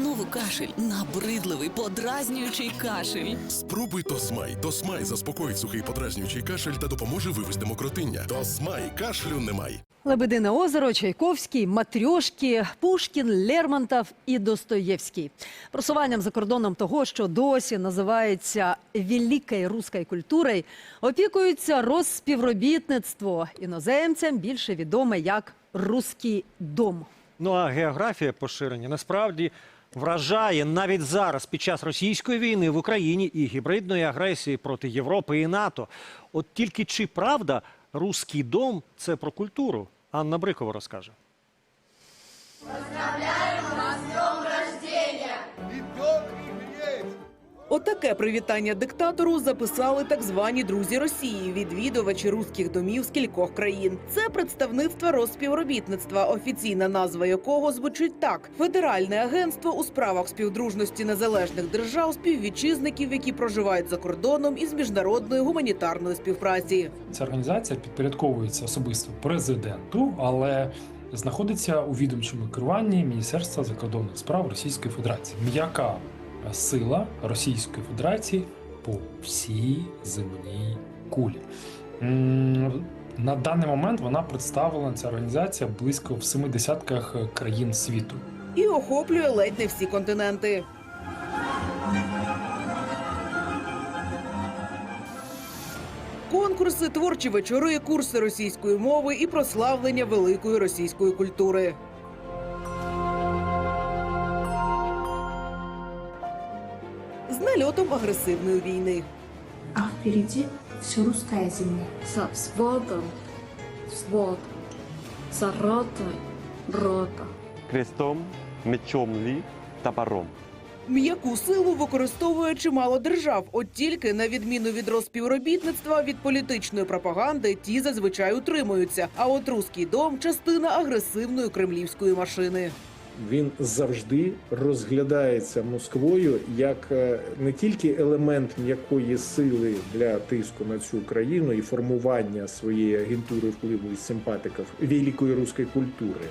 знову кашель. Набридливий, подразнюючий кашель. Спробуй Тосмай. Тосмай заспокоїть сухий подразнюючий кашель та допоможе вивести мокротиння. Тосмай кашлю немає. Лебедине озеро, Чайковський, Матрьошки, Пушкін, Лермонтов і Достоєвський. Просуванням за кордоном того, що досі називається великою руською культурою, опікується розспівробітництво. Іноземцям більше відоме як «Руський дом». Ну а географія поширення насправді вражає навіть зараз під час російської війни в Україні і гібридної агресії проти Європи і НАТО. От тільки чи правда руський дом це про культуру? Анна Брикова розкаже. Отаке привітання диктатору записали так звані друзі Росії, відвідувачі руських домів з кількох країн. Це представництво розспівробітництва, офіційна назва якого звучить так: Федеральне агентство у справах співдружності незалежних держав, співвітчизників, які проживають за кордоном із міжнародної гуманітарної співпраці. Ця організація підпорядковується особисто президенту, але знаходиться у відомчому керуванні Міністерства закордонних справ Російської Федерації. М'яка сила Російської Федерації по всій земній кулі. На даний момент вона представлена ця організація близько в семи десятках країн світу. І охоплює ледь не всі континенти. Конкурси, творчі вечори, курси російської мови і прославлення великої російської культури. З агресивної війни. а впереди все русская земля. со сводом, свод, за ротой, рота. крестом, мечом лі, топором. М'яку силу використовує чимало держав. От тільки на відміну від розпівробітництва від політичної пропаганди ті зазвичай утримуються. А от руський дом частина агресивної кремлівської машини. Він завжди розглядається Москвою як е, не тільки елемент м'якої сили для тиску на цю країну і формування своєї агентури впливу і симпатиків великої руської культури,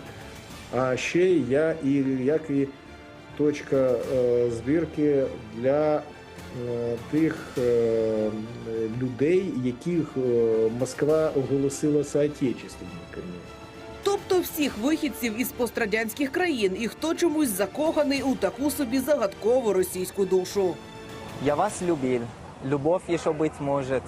а ще я і як і точка е, збірки для е, тих людей, яких Москва оголосила соотечественниками. Тобто всіх вихідців із пострадянських країн, і хто чомусь закоханий у таку собі загадкову російську душу. Я вас любил. Любовь еще быть может.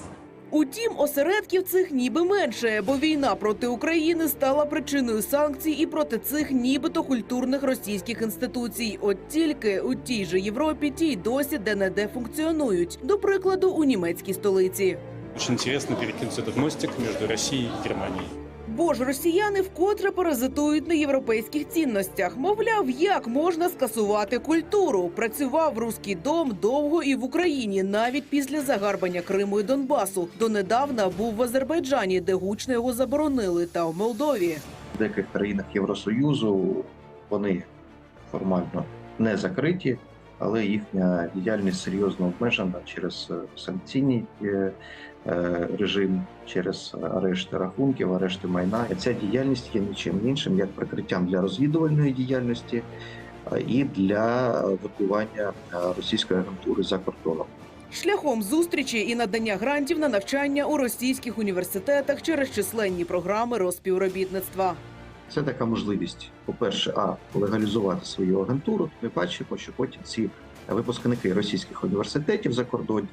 Утім, осередків цих ніби менше, бо війна проти України стала причиною санкцій і проти цих нібито культурних російських інституцій. От тільки у тій же Європі ті й досі де-не-де функціонують. До прикладу, у німецькій столиці. Очень интересно перекинуть этот мостик между Россией и Германией. Бо ж росіяни вкотре паразитують на європейських цінностях. Мовляв, як можна скасувати культуру. Працював руський дом довго і в Україні, навіть після загарбання Криму і Донбасу. Донедавна був в Азербайджані, де гучно його заборонили, та в Молдові. В деяких країнах Євросоюзу вони формально не закриті, але їхня діяльність серйозно обмежена через е, санкційний е, е, режим, через арешти рахунків, арешти майна. Ця діяльність є нічим іншим, як прикриттям для розвідувальної діяльності і для вибивання е, російської агентури за кордоном. Шляхом зустрічі і надання грантів на навчання у російських університетах через численні програми розпівробітництва. Це така можливість, по-перше, а легалізувати свою агентуру. Ми бачимо, що потім ці випускники російських університетів за кордоні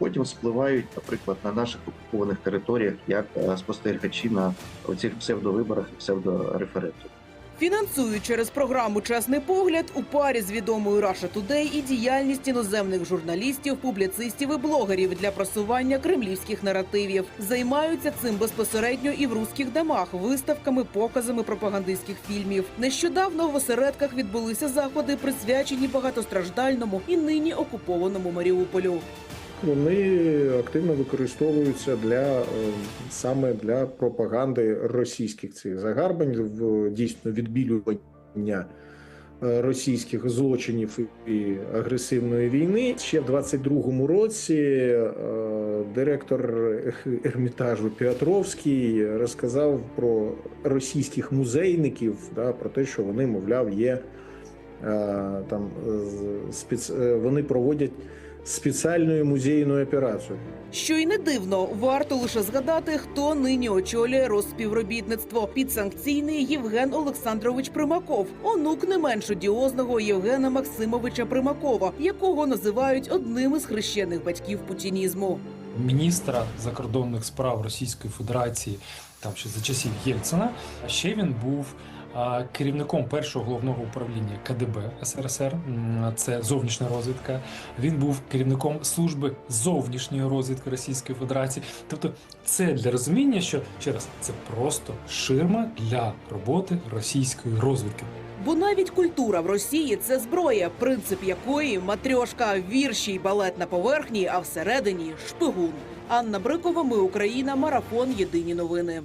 потім спливають, наприклад, на наших окупованих територіях як е, спостерігачі на оцих псевдовиборах і псевдореферендумах. Фінансують через програму Чесний погляд у парі з відомою Russia Today і діяльність іноземних журналістів, публіцистів і блогерів для просування кремлівських наративів. Займаються цим безпосередньо і в руських домах, виставками, показами пропагандистських фільмів. Нещодавно в осередках відбулися заходи, присвячені багатостраждальному і нині окупованому Маріуполю. Вони активно використовуються для е, саме для пропаганди російських цих загарбань, в дійсно відбілювання е, російських злочинів і агресивної війни. Ще в 22-му році е, директор ермітажу Піатровський розказав про російських музейників, да, про те, що вони, мовляв, є там спец... вони проводять спеціальну музейну операцію. Що й не дивно, варто лише згадати, хто нині очолює розспівробітництво. Підсанкційний Євген Олександрович Примаков, онук не менш одіозного Євгена Максимовича Примакова, якого називають одним із хрещених батьків путінізму. міністра закордонних справ Російської Федерації, там ще за часів Єльцина. Ще він був керівником першого головного управління КДБ СРСР. Це зовнішня розвідка. Він був керівником служби зовнішньої розвідки Російської Федерації. Тобто, це для розуміння, що ще раз це просто ширма для роботи російської розвідки. Бо навіть культура в Росії це зброя, принцип якої матрьошка, вірші й балет на поверхні, а всередині шпигун. Анна Брикова, ми Україна, марафон. Єдині новини.